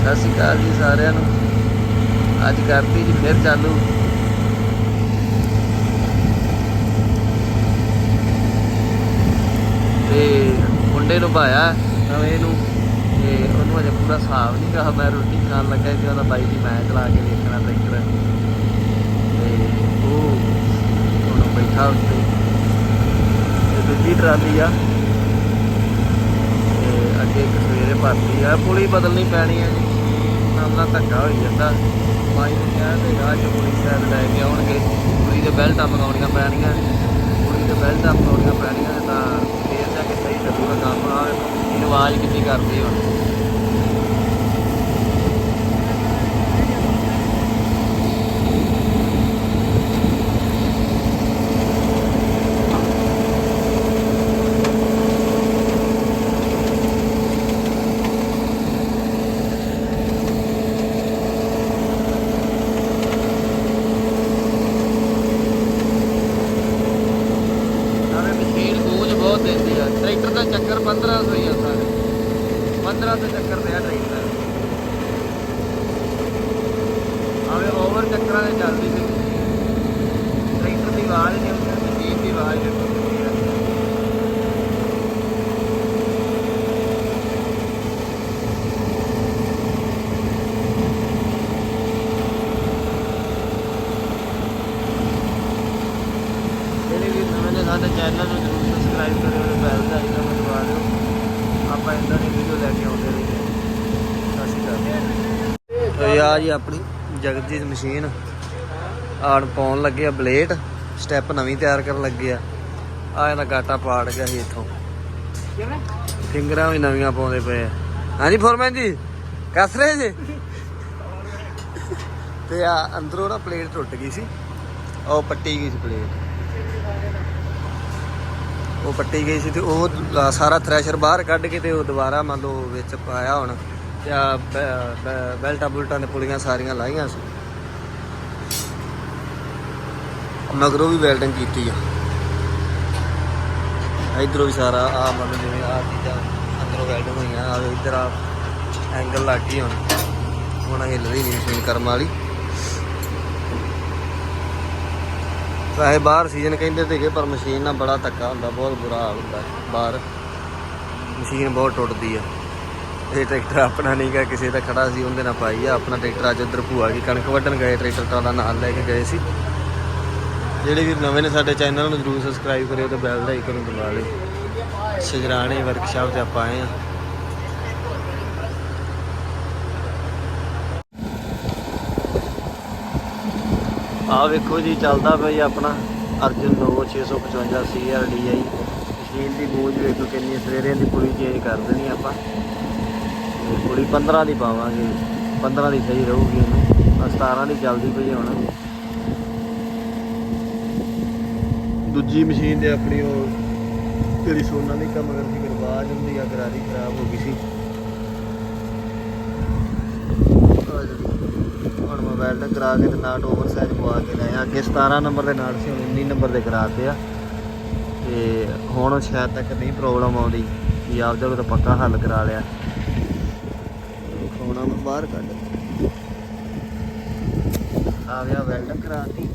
ਸਤਿ ਸ਼੍ਰੀ ਅਕਾਲ ਜੀ ਸਾਰਿਆਂ ਨੂੰ। ਅੱਜ ਕਰਤੀ ਜੀ ਫਿਰ ਚਾਲੂ। ਤੇ ਮੁੰਡੇ ਨੂੰ ਭਾਇਆ ਨਵੇਂ ਨੂੰ। ਤੇ ਉਹਨੂੰ ਅਜੇ ਪੂਰਾ ਸਾਫ਼ ਨਹੀਂ ਕਹਾ ਮੈਂ ਰੋਟੀ ਖਾਣ ਲੱਗਾ ਕਿ ਉਹਦਾ ਬਾਈ ਜੀ ਮੈਂ ਚਲਾ ਕੇ ਦੇਖਣਾ ਟਰੈਕਟਰ ਤੇ ਉਹ ਉਹਨੂੰ ਬੈਠਾ ਉੱਤੇ। ਤੇ ਦੂਜੀ ਟਰਾਲੀ ਆ। ਤੇ ਅੱਗੇ ਇੱਕ ਸਵੇਰੇ ਭਰਤੀ ਆ। ਪੁਲੀ ਬਦਲਣੀ ਪੈਣੀ ਆ ਜੀ। ਨਾਲ ਧੱਕਾ ਹੋਈ ਜਾਂਦਾ। ਮਾਈ ਨੂੰ ਕਿਹਾ ਤੇ ਰਾਹ ਚ ਪੁਲੀ ਸ਼ਾਇਦ ਲੈ ਕੇ ਆਉਣਗੇ। ਕੁੜੀ ਦੇ ਬੈਲਟਾਂ ਮੰਗਾਉਣੀਆਂ ਪੈਣੀਆਂ। ਕੁੜੀ ਦੇ ਬੈਲਟਾਂ ਮੰਗਾਉਣੀਆਂ ਪੈਣੀਆਂ ਤਾਂ ਫੇਰ ਜਾ ਕੇ ਸਹੀ ਚੱਲੂਗਾ ਕੰਮ। ਆ ਇਹ ਆਵਾਜ਼ ਕਿੰਨੀ ਕਰਦੀ ਹੁਣ ਨਾਲੇ ਮਸ਼ੀਨ ਗੂੰਜ ਬਹੁਤ ਦਿੰਦੀ ਆ ਟਰੈਕਟਰ ਦਾ ਚੱਕਰ 1500 ਹੀ ਆ ਸਾਰੇ 15 ਤੇ ਚੱਕਰ ਪਿਆ ਟਰੈਕਟਰ ਆਵੇ ਓਵਰ ਚੱਕਰਾਂ ਦੇ ਚੱਲਦੀ ਸੀ। ਟਰੈਕਟਰ ਦੀ ਆਵਾਜ਼ ਨਹੀਂ ਆਉਂਦੀ ਮਸ਼ੀਨ ਦੀ ਆਵਾਜ਼ ਆਉਂਦੀ ਆ ਜਿਹੜੇ ਵੀ ਨਵੇਂ ਨੇ ਸਾਡੇ ਚੈਨਲ ਨੂੰ ਜ਼ਰੂਰ ਸਬਸਕ੍ਰਾਈਬ ਕਰਿਓ ਤੇ ਬੈਲ ਦਾ ਆਈਕਨ ਆਪਾਂ ਇੰਦਾਂ ਦੀ ਵੀਡੀਓ ਲੈ ਕੇ ਆਉਂਦੇ ਰਹੀਏ ਸਤਿ ਸ਼੍ਰੀ ਅਕਾਲ। ਤੇ ਆ ਜੀ ਆਪਣੀ ਜਗਜੀਤ ਮਸ਼ੀਨ। ਆਣ ਪਾਉਣ ਲੱਗੇ ਆ ਬਲੇਡ। ਸਟੈਪ ਨਵੀਂ ਤਿਆਰ ਕਰਨ ਲੱਗੇ ਆ। ਆ ਇਹਨਾਂ ਗਾਟਾ ਪਾੜ ਗਿਆ ਸੀ ਇੱਥੋਂ। ਫਿੰਗਰਾਂ ਵੀ ਨਵੀਆਂ ਪਾਉਂਦੇ ਪਏ ਆ। ਹਾਂਜੀ, ਫੋਰਮੈਨ ਜੀ, ਕੱਸ ਰਹੇ ਜੀ? ਤੇ ਆ ਅੰਦਰੋਂ ਨਾ ਪਲੇਟ ਟੁੱਟ ਗਈ ਸੀ। ਉਹ ਪੱਟੀ ਗਈ ਸੀ ਪਲੇਟ। ਉਹ ਪੱਟੀ ਗਈ ਸੀ ਤੇ ਉਹ ਸਾਰਾ ਥ੍ਰੈਸ਼ਰ ਬਾਹਰ ਕੱਢ ਕੇ ਤੇ ਉਹ ਦੁਬਾਰਾ ਮੰਨ ਲਓ ਵਿੱਚ ਪਾਇਆ ਹੁਣ। ਤੇ ਆ ਬੈਲਟਾਂ ਬੁਲਟਾਂ ਨੇ ਪੁਲੀਆਂ ਸਾਰੀਆਂ ਲਾਈਆਂ ਸੀ। ਮਗਰੋਂ ਵੀ ਵੈਲਡਿੰਗ ਕੀਤੀ ਆ। ਇਧਰੋਂ ਵੀ ਸਾਰਾ ਆ ਮੰਨ ਲਓ ਜਿਵੇਂ ਆ ਚੀਜ਼ਾਂ ਅੰਦਰੋਂ ਵੈਲਡਿੰਗ ਹੋਈਆਂ ਆ ਇਧਰ ਆ ਐਂਗਲ ਲੱਗ ਗਈ ਹੁਣ। ਹੁਣ ਹਿੱਲ ਰਹੀ ਨਹੀਂ ਮਸ਼ੀਨ ਕਰਮ ਵਾਲੀ। ਵੈਸੇ ਬਾਹਰ ਸੀਜ਼ਨ ਕਹਿੰਦੇ ਸੀਗੇ, ਪਰ ਮਸ਼ੀਨ ਨਾਲ ਬੜਾ ਧੱਕਾ ਹੁੰਦਾ, ਬਹੁਤ ਬੁਰਾ ਹਾਲ ਹੁੰਦਾ ਬਾਹਰ। ਮਸ਼ੀਨ ਬਹੁਤ ਟੁੱਟਦੀ ਆ। ਇਹ ਟਰੈਕਟਰ ਆਪਣਾ ਨਹੀਂ ਗਾ, ਕਿਸੇ ਦਾ ਖੜਾ ਸੀ, ਉਹਦੇ ਨਾਲ ਪਾਈ ਆ, ਆਪਣਾ ਟਰੈਕਟਰ ਅੱਜ ਉਧਰ ਭੂਆ ਕੀ ਕਣਕ ਵੱਢਣ ਗਏ, ਟਰੈਕਟਰ ਦਾ ਨਾਲ ਲੈ ਕੇ ਗਏ ਸੀ। ਜਿਹੜੇ ਵੀ ਨਵੇਂ ਨੇ ਸਾਡੇ ਚੈਨਲ ਨੂੰ ਜਰੂਰ ਸਬਸਕ੍ਰਾਈਬ ਕਰਿਓ ਤੇ ਬੈਲ ਦਾ ਆਈਕਨ ਦਬਾ ਲਿਓ। ਸ਼ਜਰਾਣੇ ਵਰਕਸ਼ਾਪ ਤੇ ਆਪਾਂ ਆਏ ਆ। ਆ ਵੇਖੋ ਜੀ ਚੱਲਦਾ ਜੀ ਆਪਣਾ। ਅਰਜਨ 9655 CRDI ਮਸ਼ੀਨ ਦੀ ਬੂਝ ਵੇਖੋ ਕਿੰਨੀ। ਸਵੇਰੇ ਦੀ ਪੁਲੀ ਚੇਂਜ ਕਰ ਦੇਣੀ ਆਪਾਂ। ਪੁਲੀ 15 ਦੀ ਪਾਵਾਂਗੇ। 15 ਦੀ ਸਹੀ ਰਹੂਗੀ ਇਹਨੂੰ ਆਹ 17 ਦੀ ਚੱਲਦੀ ਪਈ ਹੁਣ। ਦੂਜੀ ਮਸ਼ੀਨ ਦੇ ਆਪਣੀ ਉਹ ਜਿਹੜੀ ਸੋਨਾ ਦੀ ਕੰਮ ਕਰਦੀ ਗਰਬਾਜ ਹੁੰਦੀ ਆ ਗਰਾਰੀ ਖਰਾਬ ਹੋ ਗਈ ਸੀ। ਜਿਹੜੀ ਹੁਣ ਕਰਾ ਕੇ ਤੇ ਨਾਟ ਓਵਰਸਾਈਜ਼ ਪਵਾ ਕੇ ਲਏ ਅੱਗੇ 17 ਨੰਬਰ ਦੇ ਨਾਟ ਸੀ, ਹੁਣ 19 ਨੰਬਰ ਦੇ ਕਰਾਤੇ ਆ। ਤੇ ਹੁਣ ਸ਼ਾਇਦ ਤੱਕ ਨਹੀਂ ਪ੍ਰੋਬਲਮ ਆਉਂਦੀ, ਵੀ ਆਪ ਜਦ ਤਾਂ ਪੱਕਾ ਹੱਲ ਕਰਾ ਲਿਆ। ਫੋਨਾ ਮੈਂ ਬਾਹਰ ਕੱਢ ਆ ਗਿਆ ਵੈਲਡ ਕਰਾਤੀ।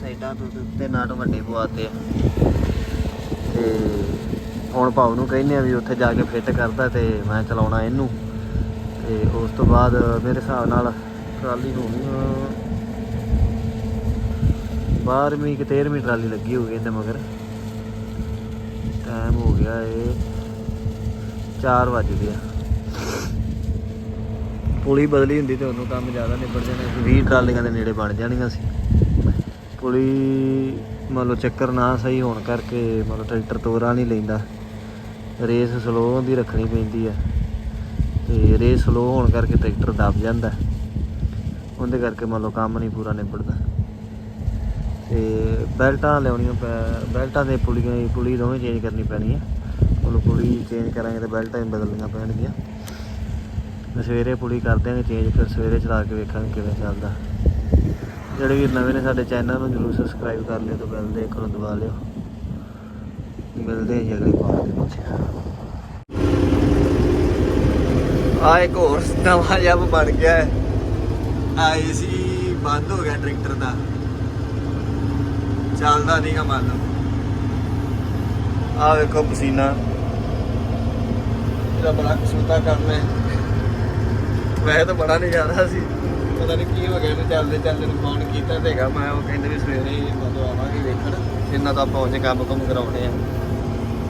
ਸਾਈਡਾਂ ਤੋਂ ਤੇ ਨਾਟ ਵੱਡੇ ਪਵਾਤੇ ਆ। ਤੇ ਹੁਣ ਭਾਉ ਨੂੰ ਕਹਿੰਦੇ ਆ ਵੀ ਉੱਥੇ ਜਾ ਕੇ ਫਿੱਟ ਕਰਦਾ ਤੇ ਮੈਂ ਚਲਾਉਣਾ ਇਹਨੂੰ। ਤੇ ਉਸ ਤੋਂ ਬਾਅਦ ਮੇਰੇ ਹਿਸਾਬ ਨਾਲ ਟਰਾਲੀ ਹੋਣੀ 12ਵੀਂ ਕਿ 13ਵੀਂ ਟਰਾਲੀ ਲੱਗੀ ਹੋਊਗੀ ਇਹਦੇ ਮਗਰ। ਟਾਈਮ ਹੋ ਗਿਆ ਏ 4 ਵਜ ਗਿਆ ਪੁਲੀ ਬਦਲੀ ਹੁੰਦੀ ਤੇ ਉਹਨੂੰ ਕੰਮ ਜ਼ਿਆਦਾ ਨਿਬੜ ਜਾਣਾ। ਸੀ 20 ਟਰਾਲੀਆਂ ਦੇ ਨੇੜੇ ਬਣ ਜਾਣੀਆਂ ਸੀ। ਪੁਲੀ ਮੰਨ ਲਓ ਚੱਕਰ ਨਾ ਸਹੀ ਹੋਣ ਕਰਕੇ ਮੰਨ ਲਓ ਟਰੈਕਟਰ ਤੋਰਾ ਨਹੀਂ ਲੈਂਦਾ। ਰੇਸ ਸਲੋ ਹੁੰਦੀ ਰੱਖਣੀ ਪੈਂਦੀ ਆ। ਤੇ ਰੇਸ ਸਲੋ ਹੋਣ ਕਰਕੇ ਟਰੈਕਟਰ ਦਬ ਜਾਂਦਾ। ਉਹਦੇ ਕਰਕੇ ਮੰਨ ਲਓ ਕੰਮ ਨਹੀਂ ਪੂਰਾ ਨਿਬੜਦਾ। ਤੇ ਬੈਲਟਾਂ ਲਿਆਉਣੀਆਂ ਪੈ, ਬੈਲਟਾਂ ਦੇ ਪੁਲੀਆਂ ਪੁਲੀ ਦੋਵੇਂ ਚੇਂਜ ਕਰਨੀ ਪੈਣੀ ਹੈ ਉਹ ਪੁਲੀ ਚੇਂਜ ਕਰਾਂਗੇ ਤੇ ਬੈਲਟਾਂ ਹੀ ਬਦਲਣੀਆਂ ਪੈਣਗੀਆਂ। ਸਵੇਰੇ ਪੁਲੀ ਕਰ ਦਿਆਂਗੇ ਚੇਂਜ ਫਿਰ ਸਵੇਰੇ ਚਲਾ ਕੇ ਵੇਖਾਂਗੇ ਕਿਵੇਂ ਚੱਲਦਾ। ਜਿਹੜੇ ਵੀ ਨਵੇਂ ਨੇ ਸਾਡੇ ਚੈਨਲ ਨੂੰ ਜਰੂਰ ਸਬਸਕ੍ਰਾਈਬ ਕਰ ਲਿਓ ਤੇ ਬੈਲ ਦੇ ਆਈਕਨ ਦਬਾ ਲਿਓ। ਮਿਲਦੇ ਹਾਂ ਜੀ ਅਗਲੀ ਪਾਰਟ ਦੇ ਵਿੱਚ। ਆ ਇੱਕ ਹੋਰ ਨਵਾਂ ਜੱਬ ਬਣ ਗਿਆ ਹੈ। ਆ ਏਸੀ ਬੰਦ ਹੋ ਗਿਆ ਟਰੈਕਟਰ ਦਾ। ਚੱਲਦਾ ਨਹੀਂਗਾ ਮੰਨ ਲਓ ਆ ਵੇਖੋ ਪਸੀਨਾ। ਇਹਦਾ ਬੜਾ ਕਸੂਤਾ ਕੰਮ ਹੈ। ਵੈਸੇ ਤਾਂ ਬੜਾ ਨਜ਼ਾਰਾ ਸੀ। ਪਤਾ ਨਹੀਂ ਕੀ ਹੋ ਗਿਆ ਇਹਨੂੰ ਚੱਲਦੇ ਚੱਲਦੇ ਨੂੰ ਫੋਨ ਕੀਤਾ ਤੇਗਾ ਮੈਂ ਉਹ ਕਹਿੰਦੇ ਵੀ ਸਵੇਰੇ ਹੀ ਮਤਲਬ ਆਵਾਂਗੇ ਵੇਖਣ। ਇੰਨਾ ਤਾਂ ਪਹੁੰਚ ਕੰਮ ਕੰਮ ਕਰਾਉਣੇ ਆ।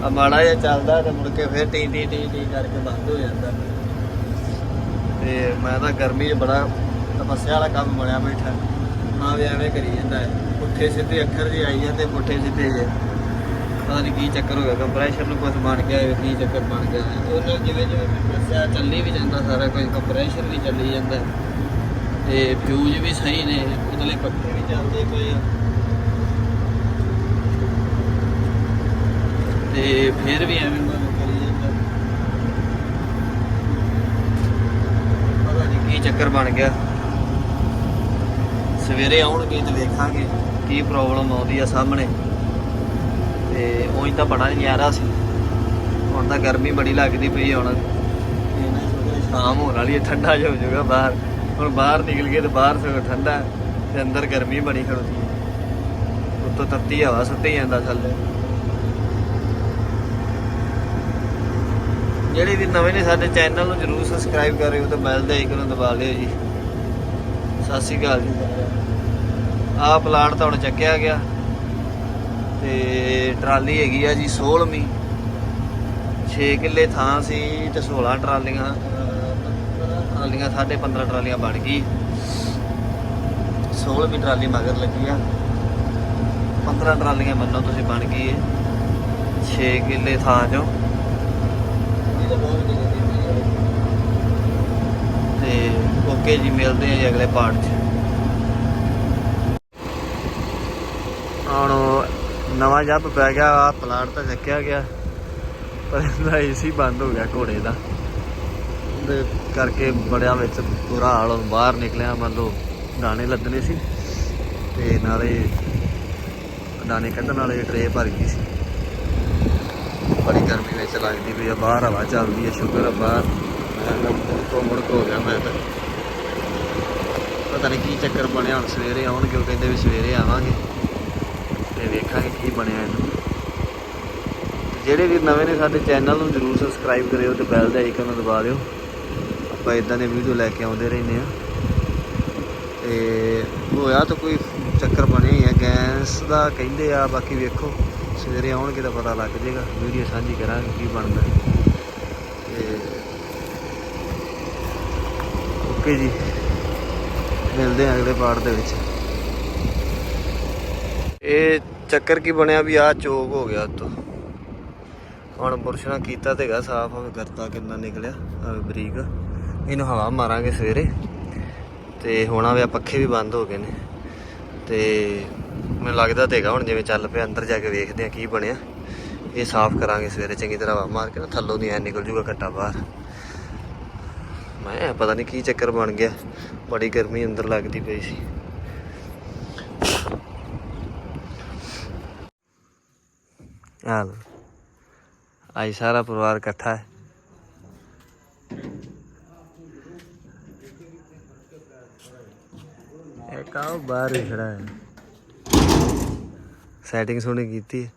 ਆ ਮਾੜਾ ਜਿਹਾ ਚੱਲਦਾ ਤੇ ਮੁੜ ਕੇ ਫਿਰ ਟੀ ਟੀ ਟੀ ਟੀ ਕਰਕੇ ਬੰਦ ਹੋ ਜਾਂਦਾ। ਤੇ ਮੈਂ ਤਾਂ ਗਰਮੀ 'ਚ ਬੜਾ ਤਪੱਸਿਆ ਵਾਲਾ ਕੰਮ ਬਣਿਆ ਬੈਠਾ। ਹਾਂ ਵੀ ਐਵੇਂ ਕਰੀ ਜਾਂਦਾ ਹੈ। ਪੁੱਠੇ ਸਿੱਧੇ ਅੱਖਰ ਜੇ ਆਈ ਜਾਂਦੇ ਪੁੱਠੇ ਸਿੱਧੇ ਜੇ ਪਤਾ ਨਹੀਂ ਕੀ ਚੱਕਰ ਹੋ ਗਿਆ ਕੰਪਰੈਸ਼ਰ ਨੂੰ ਕੁਝ ਬਣ ਗਿਆ ਹੈ, ਕੀ ਚੱਕਰ ਬਣ ਗਿਆ। ਹੈ। ਉਹਨਾਂ ਜਿਵੇਂ ਜਿਵੇਂ ਮੈਂ ਚੱਲੀ ਵੀ ਜਾਂਦਾ ਸਾਰਾ ਕੁਝ ਕੰਪਰੈਸ਼ਰ ਵੀ ਚੱਲੀ ਜਾਂਦਾ ਹੈ। ਤੇ ਫਿਊਜ਼ ਵੀ ਸਹੀ ਨੇ ਉਤਲੇ ਪੱਖੇ ਵੀ ਚੱਲਦੇ ਪਏ ਆ। ਤੇ ਫਿਰ ਵੀ ਐਵੇਂ ਮਨ ਕਰੀ ਜਾਂਦਾ। ਪਤਾ ਨਹੀਂ ਕੀ ਚੱਕਰ ਬਣ ਗਿਆ। ਸਵੇਰੇ ਆਉਣਗੇ ਤੇ ਵੇਖਾਂਗੇ ਕੀ ਪ੍ਰੋਬਲਮ ਆਉਂਦੀ ਆ ਸਾਹਮਣੇ। ਤੇ ਉਹੀ ਤਾਂ ਬੜਾ ਨਜ਼ਾਰਾ ਸੀ। ਹੁਣ ਤਾਂ ਗਰਮੀ ਬੜੀ ਲੱਗਦੀ ਪਈ ਹੁਣ। ਤੇ ਸ਼ਾਮ ਹੋਣ ਵਾਲੀ ਹੈ ਠੰਡਾ ਜਿਹਾ ਹੋ ਜਾਊਗਾ ਬਾਹਰ। ਹੁਣ ਬਾਹਰ ਨਿਕਲ ਗਏ ਤੇ ਬਾਹਰ ਸਗੋਂ ਠੰਡਾ ਹੈ, ਤੇ ਅੰਦਰ ਗਰਮੀ ਬੜੀ ਖੜੋਦੀ ਹੈ ਉੱਤੋਂ ਤੱਤੀ ਹਵਾ ਸੁੱਟੀ ਜਾਂਦਾ ਥੱਲੇ। ਜਿਹੜੇ ਵੀ ਨਵੇਂ ਨੇ ਸਾਡੇ ਚੈਨਲ ਨੂੰ ਜਰੂਰ ਸਬਸਕ੍ਰਾਈਬ ਕਰਿਓ ਤੇ ਬੈਲ ਦੇ ਆਈਕਨ ਨੂੰ ਦਬਾ ਲਿਓ ਜੀ। ਸਤਿ ਸ਼੍ਰੀ ਅਕਾਲ ਜੀ। ਆਹ ਪਲਾਂਟ ਤਾਂ ਹੁਣ ਚੱਕਿਆ ਗਿਆ ਤੇ ਟਰਾਲੀ ਹੈਗੀ ਆ ਜੀ 16ਵੀਂ 6 ਕਿੱਲੇ ਥਾਂ ਸੀ ਤੇ 16 ਟਰਾਲੀਆਂ ਟਰਾਲੀਆਂ ਸਾਢੇ 15 ਟਰਾਲੀਆਂ ਬਣ ਗਈ। 16ਵੀਂ ਟਰਾਲੀ ਮਗਰ ਲੱਗੀ ਆ। 15 ਟਰਾਲੀਆਂ ਮੰਨੋ ਤੁਸੀਂ ਬਣ ਗਈ ਏ। 6 ਕਿੱਲੇ ਥਾਂ ਚੋਂ। ਤੇ ਓਕੇ ਜੀ, ਮਿਲਦੇ ਆ ਜੀ ਅਗਲੇ ਪਾਰਟ 'ਚ। ਹੁਣ ਨਵਾਂ ਜੱਬ ਪੈ ਗਿਆ, ਆ ਪਲਾਂਟ ਤਾਂ ਚੱਕਿਆ ਗਿਆ, ਪਰ ਇਹਦਾ ਏਸੀ ਬੰਦ ਹੋ ਗਿਆ ਘੋੜੇ ਦਾ। ਉਹਦੇ ਕਰਕੇ ਬੜਿਆ ਵਿੱਚ ਪੂਰਾ ਹਾਲ ਬਾਹਰ ਨਿਕਲਿਆ, ਮੰਨ ਲਓ ਦਾਣੇ ਲੱਦਣੇ ਸੀ, ਤੇ ਨਾਲੇ ਦਾਣੇ ਕੱਢਣ ਵਾਲੇ ਟਰੇ ਭਰ ਗਈ ਸੀ। ਬੜੀ ਗਰਮੀ ਵਿੱਚ ਲੱਗਦੀ ਪਈ ਆ, ਬਾਹਰ ਹਵਾ ਚੱਲਦੀ ਹੈ ਸ਼ੁਕਰ ਆ, ਬਾਹਰ। ਮੈਂ ਮੁੜਕੋ ਮੁੜਕ ਹੋ ਗਿਆ ਮੈਂ ਤਾਂ। ਪਤਾ ਨਹੀਂ ਕੀ ਚੱਕਰ ਬਣਿਆ, ਹੁਣ ਸਵੇਰੇ ਆਉਣਗੇ, ਉਹ ਕਹਿੰਦੇ ਵੀ ਸਵੇਰੇ ਆਵਾਂਗੇ। ਤੇ ਵੇਖਾਂਗੇ ਕੀ ਬਣਿਆ ਇਹਨੂੰ। ਜਿਹੜੇ ਵੀ ਨਵੇਂ ਨੇ ਸਾਡੇ ਚੈਨਲ ਨੂੰ ਜਰੂਰ ਸਬਸਕ੍ਰਾਈਬ ਕਰਿਓ ਤੇ ਬੈਲ ਦਾ ਆਈਕਨ ਨੂੰ ਦਬਾ ਦਿਓ। ਆਪਾਂ ਇਦਾਂ ਦੇ ਵੀਡੀਓ ਲੈ ਕੇ ਆਉਂਦੇ ਰਹਿੰਦੇ ਆ ਤੇ ਹੋਇਆ ਤਾਂ ਕੋਈ ਚੱਕਰ ਬਣਿਆ ਹੀ ਆ ਗੈਸ ਦਾ ਕਹਿੰਦੇ ਆ, ਬਾਕੀ ਵੇਖੋ। ਸਵੇਰੇ ਆਉਣਗੇ ਤਾਂ ਪਤਾ ਲੱਗ ਜਾਏਗਾ। ਵੀਡੀਓ ਸਾਂਝੀ ਕਰਾਂਗੇ ਕੀ ਬਣਦਾ। ਤੇ ਓਕੇ ਜੀ। ਮਿਲਦੇ ਆ ਅਗਲੇ ਪਾਰਟ ਦੇ ਵਿੱਚ। ਇਹ ਚੱਕਰ ਕੀ ਬਣਿਆ ਵੀ ਆ ਚੋਕ ਹੋ ਗਿਆ ਉੱਤੋਂ। ਹੁਣ ਬੁਰਸ਼ ਨਾਲ ਕੀਤਾ ਤੇਗਾ ਸਾਫ਼ ਹੋਵੇ ਕਰਤਾ ਕਿੰਨਾ ਨਿਕਲਿਆ ਆ ਬਰੀਕ। ਇਹਨੂੰ ਹਵਾ ਮਾਰਾਂਗੇ ਸਵੇਰੇ। ਤੇ ਹੁਣ ਆ ਵੇ ਪੱਖੇ ਵੀ ਬੰਦ ਹੋ ਗਏ ਨੇ। ਤੇ ਮੈਨੂੰ ਲੱਗਦਾ ਤੇਗਾ ਹੁਣ ਜਿਵੇਂ ਚੱਲ ਪਿਆ, ਅੰਦਰ ਜਾ ਕੇ ਵੇਖਦੇ ਆ ਕੀ ਬਣਿਆ। ਇਹ ਸਾਫ਼ ਕਰਾਂਗੇ ਸਵੇਰੇ, ਚੰਗੀ ਤਰ੍ਹਾਂ ਹਵਾ ਮਾਰ ਕੇ ਨਾ, ਥੱਲੋਂ ਦੀ ਐ ਨਿਕਲ ਜੂਗਾ ਘੱਟਾ ਬਾਹਰ। ਮੈਂ ਪਤਾ ਨਹੀਂ ਕੀ ਚੱਕਰ ਬਣ ਗਿਆ। ਬੜੀ ਗਰਮੀ ਅੰਦਰ ਲੱਗਦੀ ਪਈ ਸੀ। ਆ ਲਓ। ਸਾਰਾ ਪਰਿਵਾਰ ਇਕੱਠਾ ਹੈ। ਇਹ ਬਾਹਰ ਹੀ ਖੜਾ ਹੈ। ਸੈਟਿੰਗ ਸੋਹਣੀ ਕੀਤੀ ਹੈ।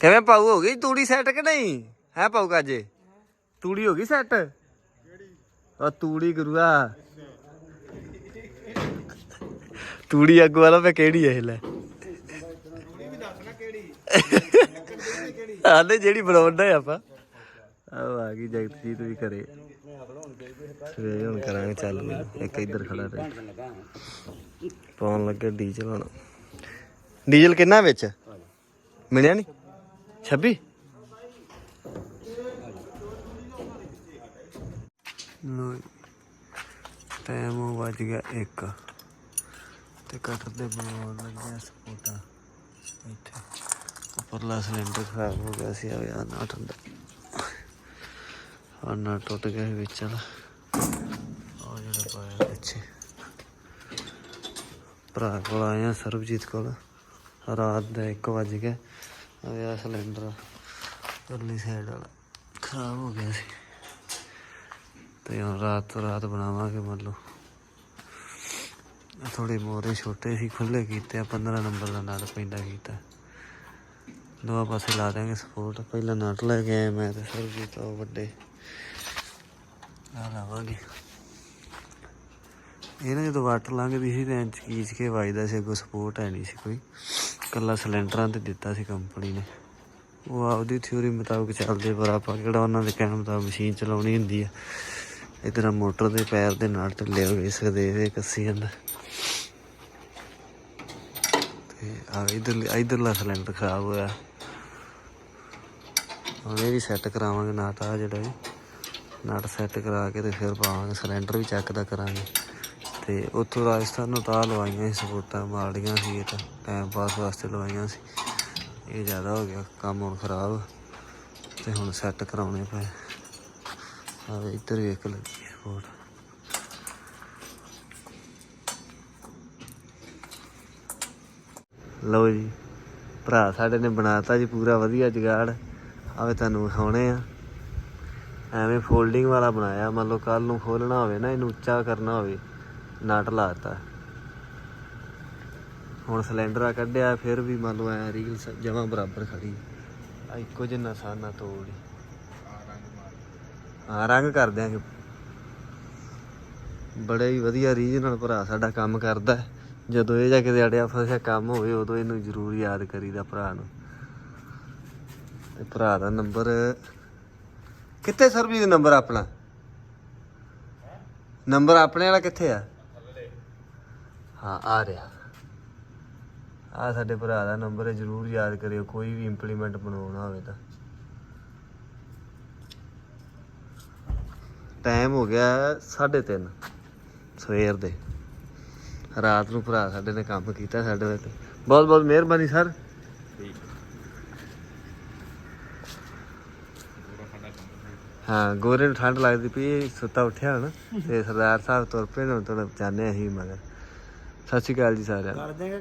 ਕਿਵੇਂ ਪਾਉ ਹੋ ਗਈ ਤੂੜੀ ਸੈੱਟ ਕਿ ਨਹੀਂ? ਹੈ ਪਾਉ ਕਾਜੇ? ਤੂੜੀ ਹੋ ਗਈ ਸੈੱਟ ਉਹ ਤੂੜੀ ਗੁਰੂਆ। ਤੂੜੀ ਅੱਗ ਵਾਲਾ ਮੈਂ ਕਿਹੜੀ ਹੈ ਇਹ ਲੈ? ਆਲੇ ਜਿਹੜੀ ਬਣਾਉਂਦਾ ਹੈ ਆਪਾਂ। ਆਹ ਆ ਗਈ ਜਗਤਜੀਤ ਵੀ ਕਰੇ ਸਵੇਰੇ ਹੁਣ ਕਰਾਂਗੇ ਚੱਲ ਇੱਕ ਇੱਧਰ ਖੜਾ ਰਹੇ ਪਾਉਣ ਲੱਗੇ ਡੀਜ਼ਲ ਹੁਣ। ਡੀਜ਼ਲ ਕਿੰਨਾ ਵਿੱਚ? ਮਿਲਿਆ ਨਹੀਂ 26 ਲੋ ਟਾਈਮ ਹੋ ਵੱਜ ਗਿਆ 1 ਤੇ ਕਟਰ ਦੇ ਬਣਾਉਣ ਲੱਗਿਆ ਸਪੋਟਾ ਇੱਥੇ ਉੱਪਰਲਾ ਸਿਲੰਡਰ ਖਰਾਬ ਹੋ ਗਿਆ ਸੀ ਆ ਯਾਰ ਨਾ ਠੰਡਾ। ਆ ਨਾ ਟੁੱਟ ਗਿਆ ਸੀ ਵਿੱਚ ਵਾਲਾ। ਆ ਜਿਹੜਾ ਪਾਇਆ ਪਿੱਛੇ। ਭਰਾ ਕੋਲ ਆਇਆ ਸਰਬਜੀਤ ਕੋਲ। ਰਾਤ ਦਾ 1 ਵਜ ਗਿਆ। ਆ ਸਿਲੰਡਰ ਪਰਲੀ ਸਾਈਡ ਵਾਲਾ। ਖਰਾਬ ਹੋ ਗਿਆ ਸੀ। ਤੇ ਹੁਣ ਰਾਤ ਤੋਂ ਰਾਤ ਬਣਾਵਾਂਗੇ ਮੰਨ ਲਓ ਥੋੜੇ ਮੋਰੇ ਛੋਟੇ ਸੀ ਖੁੱਲੇ ਕੀਤੇ ਆ 15 ਨੰਬਰ ਦਾ ਨਟ ਪੈਂਦਾ ਕੀਤਾ। ਦੋਵਾਂ ਪਾਸੇ ਲਾ ਦਾਂਗੇ ਸਪੋਰਟ ਪਹਿਲਾਂ ਨਟ ਲੈ ਕੇ ਆਇਆ ਮੈਂ ਤੇ ਸਰਜੀਤ ਉਹ ਵੱਡੇ। ਆ ਲਾਵਾਂਗੇ। ਇਹ ਜਦੋਂ ਵਾਟਰ ਲੰਘਦੀ ਸੀ ਤੇ ਇੰਚ ਕੀਚ ਕੇ ਵੱਜਦਾ ਸੀ ਕੋਈ ਸਪੋਰਟ ਹੈ ਨਹੀਂ ਸੀ ਕੋਈ। ਕੱਲਾ ਸਿਲੰਡਰਾਂ ਤੇ ਦਿੱਤਾ ਸੀ ਕੰਪਨੀ ਨੇ। ਉਹ ਆਪਦੀ ਥਿਊਰੀ ਮੁਤਾਬਕ ਚੱਲਦੇ, ਪਰ ਆਪਾਂ ਕਿਹੜਾ ਉਹਨਾਂ ਦੇ ਕਹਿਣ ਮੁਤਾਬਕ ਮਸ਼ੀਨ ਚਲਾਉਣੀ ਹੁੰਦੀ ਆ। ਇਧਰ ਮੋਟਰ ਦੇ ਪੈਰ ਦੇ ਨਾਲ ਢਿੱਲੇ ਹੋ ਗਏ ਸਕਦੇ ਇਹ ਕੱਸੀ ਜਾਂਦਾ। ਤੇ ਆ ਇਧਰ ਇਧਰਲਾ ਸਿਲੰਡਰ ਖਰਾਬ ਹੋਇਆ। ਹੁਣ ਇਹ ਵੀ ਸੈੱਟ ਕਰਾਵਾਂਗੇ, ਨਾਟ ਆ ਜਿਹੜਾ ਇਹ ਨਟ ਸੈੱਟ ਕਰਾ ਕੇ ਤੇ ਫਿਰ ਪਾਵਾਂਗੇ ਸਿਲੰਡਰ ਵੀ ਚੈੱਕ ਦਾ ਕਰਾਂਗੇ। ਤੇ ਉੱਥੋਂ ਰਾਜਸਥਾਨ ਨੂੰ ਤਾਂ ਲਵਾਈਆਂ ਸੀ ਸਪੋਰਟਾਂ ਮਾੜੀਆਂ ਸੀ ਇਹ ਤਾਂ ਟਾਈਮ ਪਾਸ ਵਾਸਤੇ ਲਵਾਈਆਂ ਸੀ। ਇਹ ਜ਼ਿਆਦਾ ਹੋ ਗਿਆ, ਕੰਮ ਹੁਣ ਖਰਾਬ। ਤੇ ਹੁਣ ਸੈੱਟ ਕਰਾਉਣੇ ਪਏ। ਆਵੇ ਇੱਧਰ ਵੀ ਇੱਕ ਲੱਗੀ ਹੈ ਸਪੋਰਟ ਲਓ ਜੀ, ਭਰਾ ਸਾਡੇ ਨੇ ਬਣਾਤਾ ਜੀ ਪੂਰਾ ਵਧੀਆ ਜਗਾੜ। ਆਵੇ ਤੁਹਾਨੂੰ ਵਿਖਾਉਣੇ ਆ। ਐਵੇਂ ਫੋਲਡਿੰਗ ਵਾਲਾ ਬਣਾਇਆ, ਮੰਨ ਲਓ ਕੱਲ ਨੂੰ ਖੋਲਣਾ ਹੋਵੇ ਨਾ, ਇਹਨੂੰ ਉੱਚਾ ਕਰਨਾ ਹੋਵੇ, ਨਟ ਲਾਤਾ ਹੁਣ ਸਿਲੰਡਰ ਆ ਕੱਢਿਆ, ਫਿਰ ਵੀ ਮੰਨ ਲਓ ਐ ਰੀਲ ਜਮਾਂ ਬਰਾਬਰ ਖੜੀ। ਆ ਇੱਕੋ ਜਿਹਾ ਸਾਨਾ ਤੋੜੀ। ਹਾਂ ਰੰਗ ਕਰ ਦਿਆਂਗੇ ਬੜੇ ਹੀ ਵਧੀਆ ਰੀਜਨਲ ਭਰਾ ਸਾਡਾ ਕੰਮ ਕਰਦਾ ਜਦੋਂ ਇਹ ਜਾ ਕਿਤੇ ਅੜਿਆ ਫਸਿਆ ਕੰਮ ਹੋਵੇ, ਉਦੋਂ ਇਹਨੂੰ ਜ਼ਰੂਰ ਯਾਦ ਕਰੀਦਾ ਭਰਾ ਨੂੰ। ਤੇ ਭਰਾ ਦਾ ਨੰਬਰ ਕਿੱਥੇ ਸਰਵਿਸ ਨੰਬਰ ਆਪਣਾ? ਨੰਬਰ ਆਪਣੇ ਵਾਲਾ ਕਿੱਥੇ ਆ? ਹਾਂ, ਆ ਰਿਹਾ। ਆ ਸਾਡੇ ਭਰਾ ਦਾ ਨੰਬਰ ਹੈ ਜਰੂਰ ਯਾਦ ਕਰਿਓ, ਕੋਈ ਵੀ ਇੰਪਲੀਮੈਂਟ ਬਣਾਉਣਾ ਹੋਵੇ ਤਾਂ। ਟਾਈਮ ਹੋ ਗਿਆ 3:30 ਸਵੇਰ ਦੇ। ਰਾਤ ਨੂੰ ਭਰਾ ਸਾਡੇ ਨੇ ਕੰਮ ਕੀਤਾ ਸਾਡੇ ਵਿੱਚ ਬਹੁਤ ਬਹੁਤ ਮਿਹਰਬਾਨੀ ਸਰ। ਹਾਂ, ਗੋਰੇ ਨੂੰ ਠੰਡ ਲੱਗਦੀ ਪਈ, ਸੁੱਤਾ ਉੱਠਿਆ ਹਣ। ਤੇ ਸਰਦਾਰ ਸਾਹਿਬ ਤੁਰ ਪਏ ਨੇ, ਹੁਣ ਤੋਂ ਜਾਣੇ ਅਸੀਂ ਮਗਰ। ਸਤਿ ਸ਼੍ਰੀ ਅਕਾਲ ਜੀ ਸਾਰਿਆਂ ਨੂੰ।